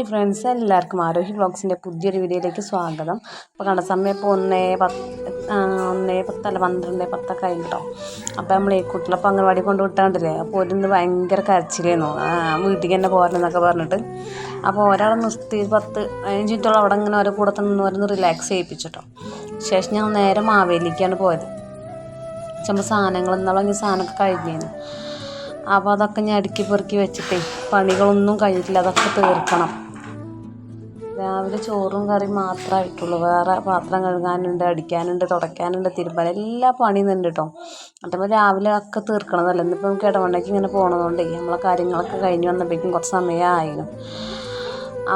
Hi friends എല്ലാവർക്കും ആരോഗ്യ ബ്ലോഗ്സിന്റെ പുതിയൊരു വീഡിയോയിലേക്ക് സ്വാഗതം. അപ്പോൾ കണ്ട സമയം ഇപ്പോൾ ഒന്നേ പത്ത് ഒന്നേ പത്തല്ല പന്ത്രണ്ട് പത്തൊക്കെ ആയി കേട്ടോ. അപ്പോൾ നമ്മൾ ഈ കുട്ടികളപ്പം അംഗൻവാടി കൊണ്ട് വിട്ടാണ്ടില്ലേ? അപ്പോൾ ഒരു ഭയങ്കര കരച്ചിലായിരുന്നു. ആ, വീട്ടിലേക്ക് തന്നെ പോരണമെന്നൊക്കെ പറഞ്ഞിട്ട്. അപ്പോൾ ഒരാൾ നിർത്തി പത്ത് പതിനഞ്ച് അവിടെ ഇങ്ങനെ ഓരോ കൂടെ തന്നെ ഓരോന്ന് റിലാക്സ് ചെയ്യിപ്പിച്ചിട്ടോ. ശേഷം ഞങ്ങൾ നേരെ മാവേലിക്കാണ് പോയത്. ചുമ്പോൾ സാധനങ്ങൾ ഇന്നാളെങ്കിൽ സാധനമൊക്കെ കഴിഞ്ഞേന് അപ്പോൾ അതൊക്കെ ഞാൻ അടുക്കി പെറുക്കി വെച്ചിട്ടേ പണികളൊന്നും കഴിഞ്ഞിട്ടില്ല. അതൊക്കെ തീർക്കണം. രാവിലെ ചോറും കറിയും മാത്രമേ ആയിട്ടുള്ളൂ. വേറെ പാത്രം കഴുകാനുണ്ട് അടിക്കാനുണ്ട് തുടയ്ക്കാനുണ്ട് തിരുമ്പാൻ എല്ലാ പണിയും ഉണ്ട് കേട്ടോ അപ്പോൾ രാവിലെ ഒക്കെ തീർക്കണതല്ല. ഇന്നിപ്പോൾ നമുക്ക് ഇടവണ്ണയ്ക്ക് ഇങ്ങനെ പോണതുകൊണ്ടേ നമ്മളെ കാര്യങ്ങളൊക്കെ കഴിഞ്ഞ് വന്നപ്പോഴേക്കും കുറച്ച് സമയമായിരുന്നു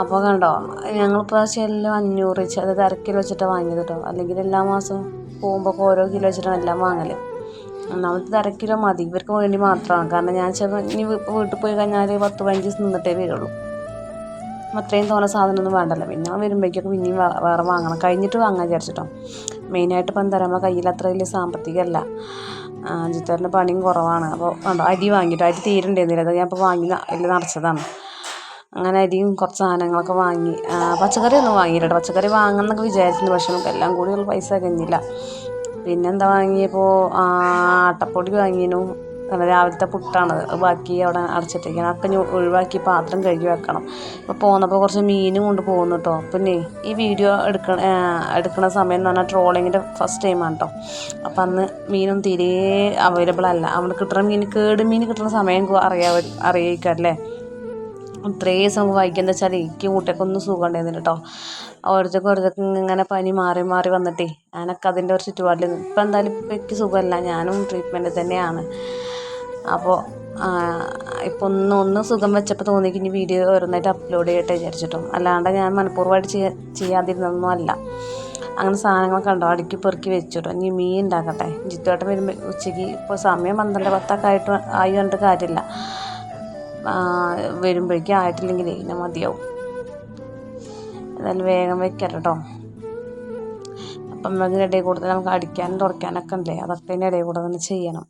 അപ്പോൾ കണ്ടോ ഞങ്ങളിപ്പോൾ ചെല്ലും അഞ്ഞൂറ് വെച്ച് അതായത് അര കിലോ വെച്ചിട്ടാണ് വാങ്ങിയത് കേട്ടോ അല്ലെങ്കിൽ എല്ലാ മാസവും പോകുമ്പോൾ ഓരോ കിലോ വെച്ചിട്ടാണ് എല്ലാം വാങ്ങൽ ഒന്നാമത്തെ അര കിലോ മതി. ഇവർക്ക് വേണ്ടി മാത്രമാണ്. കാരണം ഞാൻ ചിലപ്പോൾ ഇനി വീട്ടിൽ പോയി കഴിഞ്ഞാൽ പത്ത് പതിനഞ്ച് ദിവസം നിന്നിട്ടേ വരുള്ളൂ. അത്രയും തോന്നെ സാധനമൊന്നും വേണ്ടല്ലോ. പിന്നെ വരുമ്പോഴേക്കൊക്കെ പിന്നെയും വേറെ വാങ്ങണം. കഴിഞ്ഞിട്ട് വാങ്ങാൻ വിചാരിച്ചിട്ടോ. മെയിനായിട്ട് ഇപ്പം എന്താ പറയുക കയ്യിൽ അത്ര വലിയ സാമ്പത്തികമല്ല. ജിത്തേറിന്റെ പണിയും കുറവാണ്. അപ്പോൾ കണ്ടോ അരി വാങ്ങിയിട്ട് അരി തീരണ്ടായിരുന്നില്ല അത് ഞാൻ ഇപ്പോൾ വാങ്ങി അതിൽ നിറച്ചതാണ്. അങ്ങനെ അരിയും കുറച്ച് സാധനങ്ങളൊക്കെ വാങ്ങി. പച്ചക്കറി ഒന്നും വാങ്ങിയില്ല പച്ചക്കറി പച്ചക്കറി വാങ്ങണമെന്നൊക്കെ വിചാരിച്ചിരുന്നു. പക്ഷെ നമുക്ക് എല്ലാം കൂടി ഉള്ള പൈസ കഴിഞ്ഞില്ല പിന്നെന്താ വാങ്ങിയപ്പോൾ? ആട്ടപ്പൊടി വാങ്ങിയിരുന്നു. അങ്ങനെ രാവിലത്തെ പുട്ടാണത്. ബാക്കി അവിടെ അടച്ചിട്ടിരിക്കണം അപ്പം ഒഴിവാക്കി പാത്രം കഴുകി വെക്കണം. അപ്പോൾ പോന്നപ്പോൾ കുറച്ച് മീനും കൊണ്ട് പോകുന്നു കേട്ടോ പിന്നെ ഈ വീഡിയോ എടുക്കണ എടുക്കുന്ന സമയം എന്ന് പറഞ്ഞാൽ ട്രോളിങ്ങിന്റെ ഫസ്റ്റ് ടൈമാണ് കേട്ടോ അപ്പം അന്ന് മീനും തീരെ അവൈലബിൾ അല്ല. അവിടെ കിട്ടുന്ന മീൻ കേട് മീൻ കിട്ടുന്ന സമയം അറിയാ അറിയിക്കാറില്ലേ ഇത്രയും ദിവസം വൈകിയെന്ന് വെച്ചാൽ എനിക്ക് കൂട്ടൊക്കെ സുഖം ഉണ്ടായിരുന്നില്ല കേട്ടോ ഓരോരുത്തർക്ക് ഓരോരുത്തർക്ക് ഇങ്ങനെ പനി മാറി മാറി വന്നിട്ടേ. ഞാനൊക്കെ അതിന്റെ ഒരു ചുറ്റുപാടിൽ ഇപ്പം എന്തായാലും ഇപ്പം എനിക്ക് സുഖമല്ല. ഞാനും ട്രീറ്റ്മെന്റ് തന്നെയാണ്. അപ്പോൾ ഇപ്പോൾ ഒന്ന് ഒന്ന് സുഖം വെച്ചപ്പോൾ തോന്നിക്ക് ഇനി വീഡിയോ ഓരോന്നായിട്ട് അപ്ലോഡ് ചെയ്യട്ടെ വിചാരിച്ചിട്ടും. അല്ലാണ്ട് ഞാൻ മനഃപൂർവമായിട്ട് ചെയ്യാ ചെയ്യാതിരുന്നൊന്നും അല്ല. അങ്ങനെ സാധനങ്ങളൊക്കെ ഉണ്ടോ അടുക്കി പെറുക്കി വെച്ചിട്ടോ. ഇനി മീൻ ഉണ്ടാക്കട്ടെ. ജിത്തുവേട്ടം വരുമ്പോൾ ഉച്ചയ്ക്ക് ഇപ്പോൾ സമയം പന്ത്രണ്ട് പത്തൊക്കെ ആയിട്ട് ആയി കാര്യമില്ല. വരുമ്പോഴേക്കും ആയിട്ടില്ലെങ്കിൽ പിന്നെ മതിയാവും. എന്തായാലും വേഗം വെക്കട്ടെ കേട്ടോ അപ്പം അതിനിടയിൽ കൂടുതൽ നമുക്ക് അടിക്കാനും തുറക്കാനൊക്കെ ഉണ്ടല്ലേ? അതൊക്കെ അതിന്റെ ഇടയിൽ കൂടെ തന്നെ ചെയ്യണം.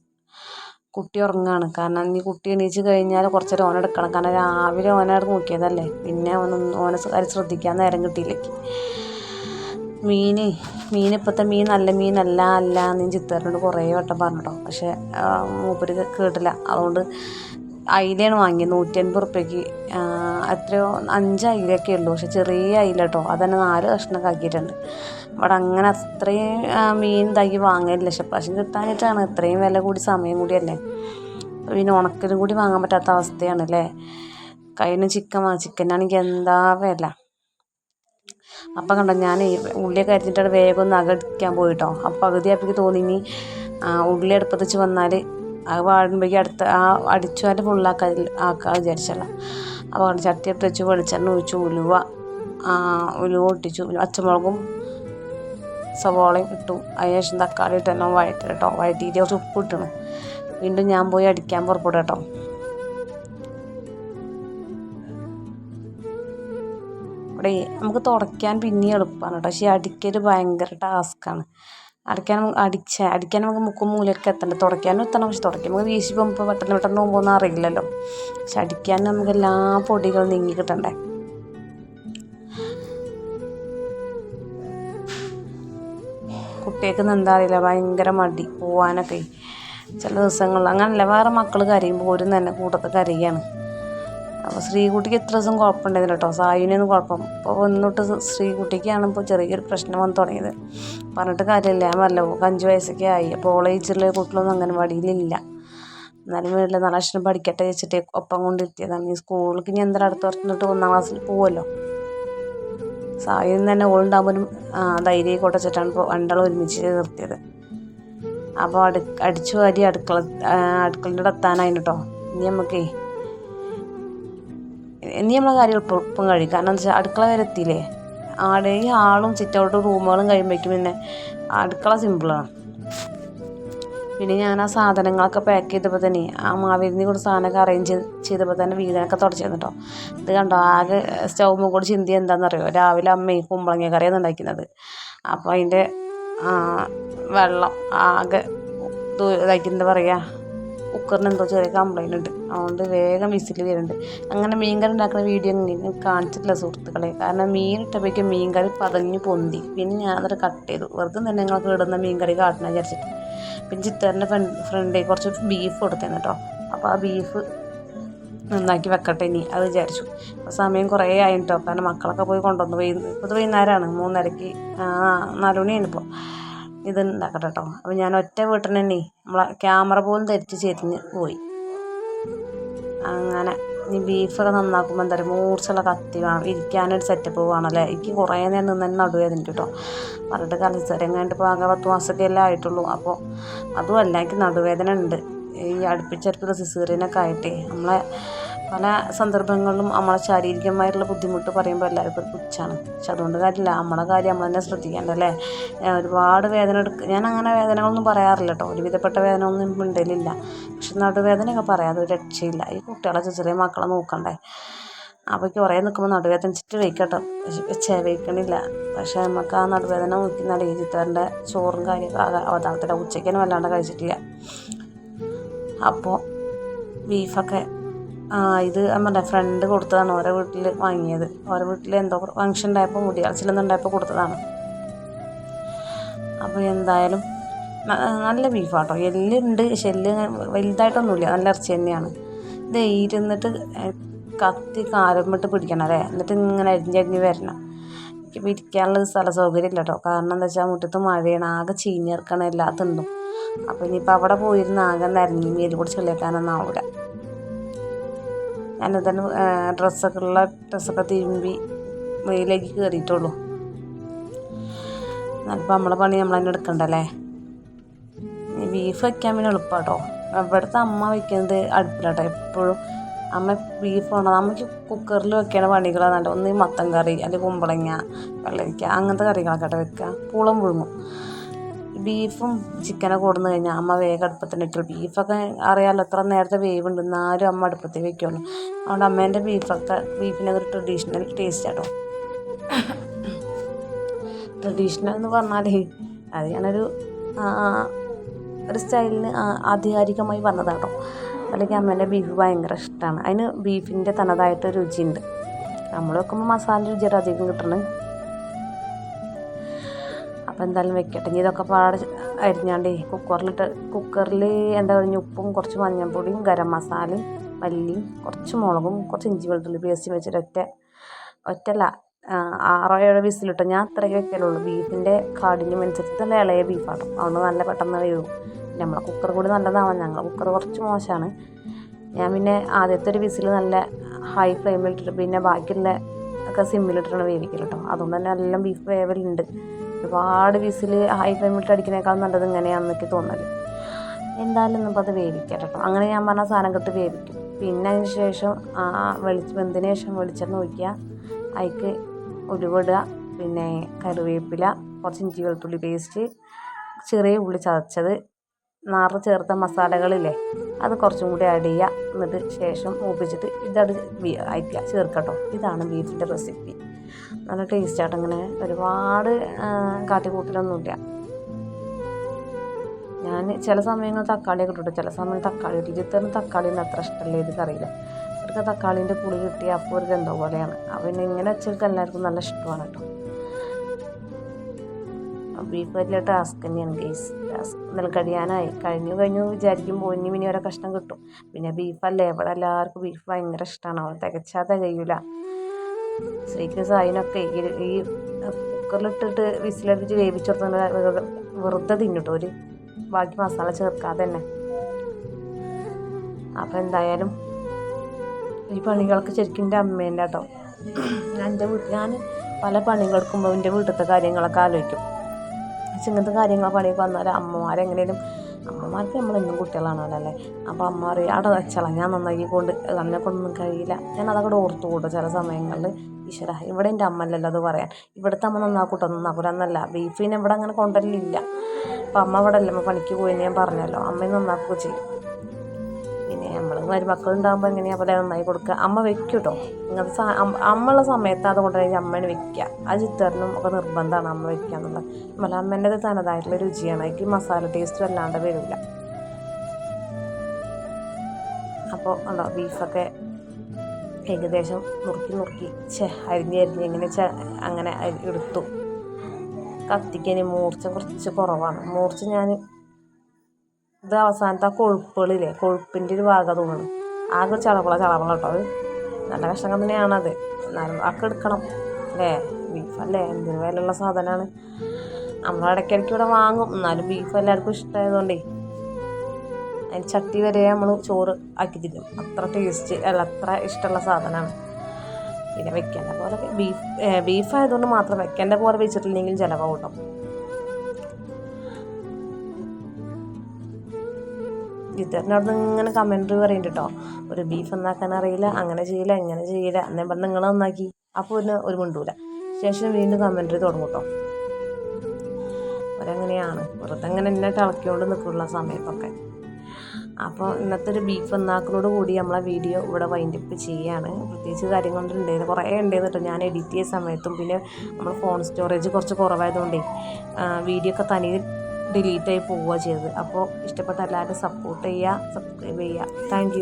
കുട്ടി ഉറങ്ങാണ്. കാരണം ഇനി കുട്ടി എണീച്ച് കഴിഞ്ഞാൽ കുറച്ച് നേരം ഓന എടുക്കണം കാരണം രാവിലെ ഓനോട് നോക്കിയതല്ലേ. പിന്നെ ഓനൊന്നും ഓനെ കാര്യം ശ്രദ്ധിക്കാൻ നേരം കിട്ടിയില്ലെങ്കിൽ മീൻ മീൻ ഇപ്പോഴത്തെ മീൻ നല്ല മീനല്ല അല്ല എന്ന് ചിത്തേറിനോട് കുറേ വട്ടം പറഞ്ഞിട്ടോ. പക്ഷേ മൂപ്പര് കേട്ടില്ല. അതുകൊണ്ട് അയിലയാണ് വാങ്ങിയത്. നൂറ്റി അൻപത് റുപ്യക്ക് എത്രയോ അഞ്ച് അയിലൊക്കെ ഉള്ളൂ. പക്ഷെ ചെറിയ അയില കേട്ടോ അതന്നെ നാല് കഷ്ണമൊക്കെ ആക്കിയിട്ടുണ്ട്. അവിടെ അങ്ങനെ അത്രയും മീൻ ഇതാക്കി വാങ്ങലില്ല. പക്ഷെ പ്രാവശ്യം കിട്ടാനായിട്ടാണ് ഇത്രയും വില കൂടി സമയം കൂടിയല്ലേ? പിന്നെ ഉണക്കലും കൂടി വാങ്ങാൻ പറ്റാത്ത അവസ്ഥയാണ് അല്ലേ കഴിഞ്ഞ ചിക്കൻ വാങ്ങി ചിക്കനാണെങ്കിൽ എന്താ വില? അപ്പം കണ്ടോ ഞാൻ ഉള്ളിയൊക്കെ അരിഞ്ഞിട്ടാണ് വേഗം ഒന്ന് അകടിക്കാൻ പോയിട്ടോ. അപ്പം പകുതി ആപ്പിക്ക് തോന്നി ഇനി ഉള്ളി അടുപ്പത്ത് വന്നാൽ അത് വാടുമ്പോഴേക്കും അടുത്ത ആ അടിച്ചുവാന്റെ ഫുള്ളാക്കാൻ ആക്കാൻ വിചാരിച്ചല്ല അപ്പോൾ ചട്ടി എടുത്ത് വെച്ച് വെളിച്ചെണ്ണ ഒഴിച്ചു ഉലുവ ആ, ഉലുവ ഒട്ടിച്ചു പച്ചമുളകും സവോളയും ഇട്ടു. അതിന് ശേഷം തക്കാളി ഇട്ട് എല്ലാം വഴറ്റി കേട്ടോ. വഴറ്റിയിട്ട് കുറച്ച് ഉപ്പ് ഇട്ടണം. വീണ്ടും ഞാൻ പോയി അടിക്കാൻ പുറപ്പെടും കേട്ടോ. ഇവിടെ നമുക്ക് തുടയ്ക്കാൻ പിന്നെയും എളുപ്പമാണ് കേട്ടോ. പക്ഷേ അടിക്കൽ ഭയങ്കര ടാസ്ക്കാണ് അടിക്കാൻ അടിച്ച അടിക്കാൻ നമുക്ക് മുക്കും മൂലയൊക്കെ എത്തണ്ട? തുടയ്ക്കാനും എത്തണം. പക്ഷെ തുടയ്ക്കാൻ നമുക്ക് വീശി പോകുമ്പോൾ പെട്ടെന്ന് പെട്ടെന്ന് പോകുമ്പോൾ അറിയില്ലല്ലോ. പക്ഷെ അടിക്കാൻ നമുക്ക് എല്ലാ പൊടികളും നീങ്ങി കിട്ടണ്ടേ? കുട്ടികൾക്ക് എന്താ അറിയില്ല. ഭയങ്കര മടി പോവാനൊക്കെ. ചില ദിവസങ്ങളിൽ അങ്ങനല്ല. വേറെ മക്കൾ കരയുമ്പോൾ ഒരു തന്നെ കൂട്ടത്തിൽ കരയാണ്. അപ്പോൾ ശ്രീകുട്ടിക്ക് ഇത്ര ദിവസം കുഴപ്പമുണ്ടായിരുന്നില്ല കേട്ടോ സായുവിനൊന്നും കുഴപ്പം. അപ്പോൾ വന്നിട്ട് ശ്രീകുട്ടിക്കാണ് ഇപ്പോൾ ചെറിയൊരു പ്രശ്നം വന്ന് തുടങ്ങിയത്. പറഞ്ഞിട്ട് കാര്യമില്ല. ഞാൻ പറഞ്ഞല്ലോ അഞ്ച് വയസ്സൊക്കെ ആയി. അപ്പോൾ ഓളെ കുട്ടികളൊന്നും അംഗൻവാടിയിലില്ല. എന്നാലും വീട്ടിൽ നല്ല അക്ഷരം പഠിക്കട്ടെ വെച്ചിട്ട് ഒപ്പം കൊണ്ടിരുത്തിയതാണ്. ഈ സ്കൂളിലേക്ക് ഇനി എന്തായാലും അടുത്ത വർഷം തൊട്ട് ഒന്നാം ക്ലാസ്സിൽ പോവുമല്ലോ സായുവിന് തന്നെ ഓളുണ്ടാകുമ്പോഴും ധൈര്യം കൊട്ടച്ചിട്ടാണ് രണ്ടാളും ഒരുമിച്ച് നിർത്തിയത് അപ്പോൾ അടു അടിച്ചു വാരി അടുക്കള അടുക്കളയുടെ എത്താനായിട്ടോ ഇനി നമുക്കേ ഇനി നമ്മളെ കാര്യം എളുപ്പം കഴിയും. കാരണം എന്താ വെച്ചാൽ അടുക്കള വരെ എത്തിയില്ലേ? ആടെ ഈ റൂമുകളും കഴിയുമ്പോഴേക്കും പിന്നെ അടുക്കള സിമ്പിളാണ് പിന്നെ ഞാൻ ആ സാധനങ്ങളൊക്കെ പാക്ക് ചെയ്തപ്പോൾ തന്നെ ആ മാവിരുന്ന് കൂടെ സാധനമൊക്കെ അറേഞ്ച് ചെയ്തപ്പോൾ തന്നെ വീടിനൊക്കെ തുടച്ചിരുന്നു കേട്ടോ ഇത് കണ്ടോ? ആകെ സ്റ്റൗ കൂടി ചിന്തി എന്താണെന്നറിയോ രാവിലെ അമ്മയും കുമ്പളങ്ങ കറിയാണ് ഉണ്ടാക്കുന്നത്. അപ്പോൾ അതിന്റെ വെള്ളം ആകെ ഇതാക്കി എന്താ പറയുക കുക്കറിന് എന്തോ ചെറിയ കംപ്ലൈന്റ് ഉണ്ട്. അതുകൊണ്ട് വേഗം വിസിൽ വരുന്നുണ്ട്. അങ്ങനെ മീൻ കറി ഉണ്ടാക്കുന്ന വീഡിയോ കാണിച്ചിട്ടില്ല സുഹൃത്തുക്കളെ. കാരണം മീൻ ഇട്ടപ്പോഴേക്കും മീൻകറി പതഞ്ഞു പൊന്തി. പിന്നെ ഞാൻ അതൊരു കട്ട് ചെയ്തു. വെറുതെ തന്നെ ഞങ്ങൾക്ക് ഇടുന്ന മീൻ കറി കാട്ടണം വിചാരിച്ചിട്ട്. പിന്നെ ചിത്തറിന്റെ ഫ്രണ്ട് ഫ്രണ്ട് കുറച്ച് ബീഫ് കൊടുത്തേന്ന് കേട്ടോ അപ്പോൾ ആ ബീഫ് നന്നാക്കി വെക്കട്ടെ ഇനി. അത് വിചാരിച്ചു. അപ്പോൾ സമയം കുറേ ആയിട്ടോ കാരണം മക്കളൊക്കെ പോയി കൊണ്ടുവന്നു വൈ ഇപ്പോൾ വൈകുന്നേരമാണ് മൂന്നരയ്ക്ക് നാല് മണിയാണ് ഇപ്പോൾ ഇത് ഉണ്ടാക്കട്ടെ കേട്ടോ അപ്പോൾ ഞാൻ ഒറ്റ വീട്ടിൽ തന്നെ നമ്മളെ ക്യാമറ പോലും ധരിച്ച് ചെരിഞ്ഞ് പോയി. അങ്ങനെ ഈ ബീഫൊക്കെ നന്നാക്കുമ്പോൾ എന്താ പറയുക മൂർച്ചുള്ള കത്തി വേണം. ഇരിക്കാനൊരു സെറ്റപ്പ് വേണമല്ലേ എനിക്ക് കുറേ നേരം നിന്ന് തന്നെ നടുവേദന കേട്ടോ പറഞ്ഞിട്ട് കലസരം കഴിഞ്ഞിട്ട് ഇപ്പോൾ ആകെ പത്ത് മാസമൊക്കെ അല്ലേ ആയിട്ടുള്ളൂ. അപ്പോൾ അതുമല്ല എനിക്ക് നടുവേദന ഉണ്ട്. ഈ അടുപ്പിച്ചടുപ്പിച്ച സിസേറിയനൊക്കെ ആയിട്ടേ നമ്മളെ പല സന്ദർഭങ്ങളിലും നമ്മളെ ശാരീരികമായിട്ടുള്ള ബുദ്ധിമുട്ട് പറയുമ്പോൾ എല്ലാവർക്കും പുച്ഛാണ്. പക്ഷെ അതുകൊണ്ട് കാര്യമില്ല. നമ്മളെ കാര്യം നമ്മൾ തന്നെ ശ്രദ്ധിക്കേണ്ടല്ലേ ഒരുപാട് വേദന എടുക്ക ഞാൻ അങ്ങനെ വേദനകളൊന്നും പറയാറില്ല കേട്ടോ. ഒരുവിധപ്പെട്ട വേദന ഒന്നും മിണ്ടലില്ല. പക്ഷെ നടുവേദനയൊക്കെ പറയാതെ ഒരു രക്ഷയില്ല. ഈ കുട്ടികളെ ചെറിയ മക്കളെ നോക്കണ്ടേ? അപ്പോൾ കുറേ നിൽക്കുമ്പോൾ നടുവേദന വെച്ചിട്ട് വയ്ക്കട്ടോ പക്ഷേ വയ്ക്കണില്ല. പക്ഷേ നമുക്ക് ആ നടുവേദന നോക്കി നല്ല ചിത്തറിന്റെ ചോറും കാര്യമൊക്കെ അവതാളത്തിന്റെ ഉച്ചയ്ക്കൊന്നും വല്ലാണ്ട് കഴിച്ചിട്ടില്ല. അപ്പോൾ ബീഫൊക്കെ ആ ഇത് നമ്മുടെ ഫ്രണ്ട് കൊടുത്തതാണ് ഓരോ വീട്ടിൽ വാങ്ങിയത്. ഓരോ വീട്ടിൽ എന്തോ ഫങ്ഷൻ ഉണ്ടായപ്പോൾ മുടി കളച്ചിലൊന്നുണ്ടായപ്പോൾ കൊടുത്തതാണ്. അപ്പോൾ എന്തായാലും നല്ല ബീഫാട്ടോ എല്ലുണ്ട് എല്ല് വലുതായിട്ടൊന്നുമില്ല. നല്ല ഇറച്ചി തന്നെയാണ്. ഇത് ഇരുന്നിട്ട് കത്തി കാലമിട്ട് പിടിക്കണം അല്ലേ? എന്നിട്ട് ഇങ്ങനെ അരിഞ്ഞരിഞ്ഞ് വരണം. എനിക്ക് ഇരിക്കാനുള്ള സ്ഥല സൗകര്യം ഇല്ല കേട്ടോ കാരണം എന്താ വെച്ചാൽ മുറ്റത്ത് മഴയാണ്. ആകെ ചീഞ്ഞിറക്കണം എല്ലാത്തുണ്ടും അപ്പോൾ ഇനിയിപ്പോൾ അവിടെ പോയിരുന്ന് ആകെ നരഞ്ഞി മേൽ കൂടി ചെള്ളിയേക്കാനൊന്നും ആവില്ല ഞാനിതന്നെ ഡ്രസ്സൊക്കെ ഉള്ള ഡ്രസ്സൊക്കെ തിരുമ്പി വെയിലേക്ക് കയറിയിട്ടുള്ളൂ. എന്നാലിപ്പോൾ നമ്മളെ പണി നമ്മൾ തന്നെ എടുക്കണ്ടല്ലേ ബീഫ് വയ്ക്കാൻ പിന്നെ എളുപ്പമാട്ടോ ഇവിടുത്തെ അമ്മ വയ്ക്കുന്നത് അടുപ്പിലാട്ടോ. എപ്പോഴും അമ്മ ബീഫ് വേണം. അമ്മയ്ക്ക് കുക്കറിൽ വെക്കണ പണികളാണ് ഒന്ന് മത്തൻ കറി അല്ലെങ്കിൽ കുമ്പളങ്ങ വെള്ളരിക്ക അങ്ങനത്തെ കറികളൊക്കെ വെക്കുക പൂളൻ പുഴുങ്ങും. ബീഫും ചിക്കനൊക്കെ കൊടുന്നു കഴിഞ്ഞാൽ അമ്മ വേഗം അടുപ്പത്തിന് ഇട്ടു ബീഫൊക്കെ അറിയാമല്ലോ അത്ര നേരത്തെ വേവുണ്ട്. എന്നാലും അമ്മ അടുപ്പത്തേ വെക്കുള്ളൂ. അതുകൊണ്ട് അമ്മേന്റെ ബീഫൊക്കെ ബീഫിന്റെ ഒരു ട്രഡീഷണൽ ടേസ്റ്റ് ആട്ടോ. ട്രഡീഷണൽ എന്ന് പറഞ്ഞാൽ അത് ഞാനൊരു ഒരു സ്റ്റൈലിന് ആധികാരികമായി വന്നതാട്ടോ. അല്ലെങ്കിൽ അമ്മേന്റെ ബീഫ് ഭയങ്കര ഇഷ്ടമാണ് അതിന് ബീഫിന്റെ തനതായിട്ട് രുചിയുണ്ട്. നമ്മൾ വെക്കുമ്പോൾ മസാല രുചിയുടെ അധികം കിട്ടണം അപ്പോൾ എന്തായാലും വെക്കട്ടെ. ഇനി ഇതൊക്കെ പാടെ അരിഞ്ഞാണ്ട് കുക്കറിലിട്ട് കുക്കറിൽ എന്താ പറയുക ഉപ്പും കുറച്ച് മഞ്ഞൾപ്പൊടിയും ഗരം മസാലയും മല്ലിയും കുറച്ച് മുളകും കുറച്ച് ഇഞ്ചി വെളുത്തുള്ളി പേസ്റ്റ് വെച്ചിട്ട് ഒറ്റ ഒറ്റല്ല ആറോ ഏഴോ വിസിലിട്ടോ ഞാൻ അത്രയൊക്കെ വെക്കലുള്ളൂ. ബീഫിന്റെ കാടിനും അനുസരിച്ച് നല്ല ഇളയ ബീഫാണ് അതുകൊണ്ട് നല്ല പെട്ടെന്ന് വേവും. നമ്മളെ കുക്കർ കൂടി നല്ലതാവാം ഞങ്ങൾ കുക്കർ കുറച്ച് മോശമാണ്. ഞാൻ പിന്നെ ആദ്യത്തെ ഒരു വിസിൽ നല്ല ഹൈ ഫ്ലെയിമിലിട്ടിട്ട് പിന്നെ ബാക്കിയുള്ള ഒക്കെ സിമ്മിലിട്ടിട്ടാണ് വേവിക്കൽ കേട്ടോ അതുകൊണ്ട് തന്നെ എല്ലാം ബീഫ് വേവലുണ്ട്. ഒരുപാട് വിസിൽ ഹൈ ഫ്ലെയിമിട്ട് അടിക്കുന്നേക്കാൾ നല്ലത് ഇങ്ങനെയാണെന്ന് എനിക്ക് തോന്നൽ. എന്തായാലും ഇന്നിപ്പോൾ അത് വേവിക്കാം കേട്ടോ അങ്ങനെ ഞാൻ പറഞ്ഞ സാധനം കെട്ട് വേവിക്കും. പിന്നെ അതിന് ശേഷം ആ വെളി വെന്തതിന് ശേഷം വെളിച്ചെണ്ണ ഒഴിക്കുക. അതിക്ക് ഉലുവിടുക പിന്നെ കറിവേപ്പില കുറച്ച് ഇഞ്ചി വെളുത്തുള്ളി പേസ്റ്റ് ചെറിയ ഉള്ളി ചതച്ചത് നാറ് ചേർത്ത മസാലകളില്ലേ അത് കുറച്ചും കൂടി ആഡ് ചെയ്യുക. എന്നിട്ട് ശേഷം മൂപ്പിച്ചിട്ട് ഇതട് അയക്കുക ചേർക്കട്ടോ ഇതാണ് ബീഫിന്റെ റെസിപ്പി നല്ല ടേസ്റ്റായിട്ട് അങ്ങനെ ഒരുപാട് കാട്ടിക്കൂട്ടലൊന്നുമില്ല. ഞാൻ ചില സമയങ്ങളിൽ തക്കാളിയൊക്കെ ഇട്ടിട്ട് ചില സമയം തക്കാളി ഇട്ടിട്ട് ഇത്തരം തക്കാളി ഒന്നും അത്ര ഇഷ്ടമല്ല ഇത് കറിയില്ല അവർക്ക് തക്കാളീന്റെ പുളി കിട്ടിയ അപ്പോൾ ഒരു ഗന്ധം പോലെയാണ്. അപ്പം ഇങ്ങനെ വെച്ചവർക്ക് എല്ലാവർക്കും നല്ല ഇഷ്ടമാണ് കേട്ടോ. ബീഫ് വലിയ ടാസ്ക് തന്നെയാണ് ഗെയ്സ് ടാസ്ക് ഇന്നലെ കഴിയാനായി. കഴിഞ്ഞു കഴിഞ്ഞു വിചാരിക്കുമ്പോൾ ഇനി ഇനി ഓരോ കഷ്ണം കിട്ടും. പിന്നെ ബീഫല്ലേ ഇവിടെ എല്ലാവർക്കും ബീഫ് ഭയങ്കര ഇഷ്ടമാണ് അവർ തികച്ചാൽ തികയില്ല ശ്രീക്ക് സായിനൊക്കെ ഈ കുക്കറിലിട്ടിട്ട് വിസിലടിച്ച് വേവിച്ചെടുത്ത വെറുതെ തിന്നിട്ടോ. ഒരു ബാക്കി മസാല ചേർക്കാതെ തന്നെ അപ്പം എന്തായാലും ഈ പണികൾക്ക് ശരിക്കും എന്റെ അമ്മേന്റെ കേട്ടോ ഞാൻ എന്റെ വീട്ടിൽ ഞാൻ പല പണികൾക്കുമ്പോൾ എന്റെ വീട്ടിലത്തെ കാര്യങ്ങളൊക്കെ ആലോചിക്കും. പക്ഷെ ഇങ്ങനത്തെ കാര്യങ്ങൾ പണിയൊക്കെ വന്നാൽ അമ്മമാരെങ്ങനെയും അമ്മമാർക്ക് നമ്മളെന്നും കുട്ടികളാണല്ലോ അല്ലേ അപ്പോൾ അമ്മ പറയും അവിടെ വെച്ചാളാം ഞാൻ നന്നാക്കി കൊണ്ട് തന്നെ കൊണ്ടൊന്നും കഴിയില്ല. ഞാൻ അതങ്ങോട്ട് ഓർത്തു കൂട്ടും ചില സമയങ്ങളിൽ ഈശ്വര ഇവിടെ എന്റെ അമ്മല്ലല്ലോ അത് പറയാൻ ഇവിടുത്തെ അമ്മ നന്നാക്കൂട്ടോ? നന്നാക്കൂല എന്നല്ല. ബീഫിനെ ഇവിടെ അങ്ങനെ കൊണ്ടുവരലില്ല അപ്പം അമ്മ ഇവിടെ അല്ല അമ്മ പണിക്ക് പോയി ഞാൻ പറഞ്ഞല്ലോ. അമ്മയെ നന്നാക്കുകയൊക്കെ ചെയ്യും. നമ്മൾ മരുമക്കളുണ്ടാകുമ്പോൾ എങ്ങനെയാ പോലെ നന്നായി കൊടുക്കുക അമ്മ വെക്കും കേട്ടോ ഇങ്ങനത്തെ അമ്മയുള്ള സമയത്ത് അതുകൊണ്ട് തന്നെ അമ്മേനെ വെക്കുക ആ ചിത്തറിനും ഒക്കെ നിർബന്ധമാണ് അമ്മ വെക്കുക എന്നുള്ളത് നമ്മളെ അമ്മേന്റെ തനതായിട്ടുള്ള രുചിയാണ്. എനിക്ക് മസാല ടേസ്റ്റ് വല്ലാണ്ട് വരില്ല അപ്പോൾ ഉണ്ടോ ബീഫൊക്കെ ഏകദേശം നുറുക്കി നുറുക്കി ചെ അരിഞ്ഞ് അരിഞ്ഞ് എങ്ങനെ ചെ അങ്ങനെ എടുത്തു. കത്തിക്കന് മൂർച്ച കുറച്ച് കുറവാണ്. മൂർച്ച ഞാൻ ഇത് അവസാനത്തെ ആ കൊഴുപ്പുകളില്ലേ കൊഴുപ്പിന്റെ ഒരു ഭാഗം തോന്നുന്നു. ആകെ ചളവള ചളവള കേട്ടോ അത്. നല്ല കഷ്ണം തന്നെയാണത് എന്നാലും ഒക്കെ എടുക്കണം അല്ലേ? ബീഫല്ലേ എന്തിനു വിലയുള്ള സാധനമാണ്. നമ്മൾ ഇടയ്ക്കിടയ്ക്ക് ഇവിടെ വാങ്ങും. എന്നാലും ബീഫ് എല്ലാവർക്കും ഇഷ്ടമായതുകൊണ്ടേ. അതിന് ചട്ടി വരെ നമ്മൾ ചോറ് ആക്കി തിന്നും. അത്ര ടേസ്റ്റ് അല്ല അത്ര ഇഷ്ടമുള്ള സാധനമാണ്. പിന്നെ വെക്കേണ്ട പോലെ ബീഫ് ബീഫ് ആയതുകൊണ്ട് മാത്രം വെക്കേണ്ട പോലെ വെച്ചിട്ടില്ലെങ്കിൽ ചിലവ് കേട്ടോ. ജിത്തേട്ടന്റെ അവിടെ നിന്ന് ഇങ്ങനെ കമന്റ് പറയുന്നുണ്ട് കേട്ടോ ഒരു ബീഫ് നന്നാക്കാൻ അറിയില്ല അങ്ങനെ ചെയ്യില്ല ഇങ്ങനെ ചെയ്യില്ല. എന്നേ പറഞ്ഞ് നിങ്ങൾ നന്നാക്കി. അപ്പോൾ പിന്നെ ഒരു മിണ്ടൂല. ശേഷം വീണ്ടും കമന്റ് തുടങ്ങും കേട്ടോ അവരങ്ങനെയാണ് വെറുതെ അങ്ങനെ എന്നെ തിളക്കിക്കൊണ്ട് നിൽക്കുള്ള സമയത്തൊക്കെ. അപ്പോൾ ഇന്നത്തെ ഒരു ബീഫ് നന്നാക്കലോട് കൂടി നമ്മളെ വീഡിയോ ഇവിടെ വൈൻഡപ്പ് ചെയ്യാണ്. പ്രത്യേകിച്ച് കാര്യങ്ങളൊന്നും ഉണ്ടായിരുന്നു കുറേ ഉണ്ടായിരുന്നു കേട്ടോ ഞാൻ എഡിറ്റ് ചെയ്ത സമയത്തും പിന്നെ നമ്മൾ ഫോൺ സ്റ്റോറേജ് കുറച്ച് കുറവായതുകൊണ്ടേ വീഡിയോ ഒക്കെ തനിയെ ഡിലീറ്റ് ആയി പോവുക ചെയ്തത്. അപ്പോൾ ഇഷ്ടപ്പെട്ട എല്ലാവരും സപ്പോർട്ട് ചെയ്യുക സബ്സ്ക്രൈബ് ചെയ്യുക. താങ്ക്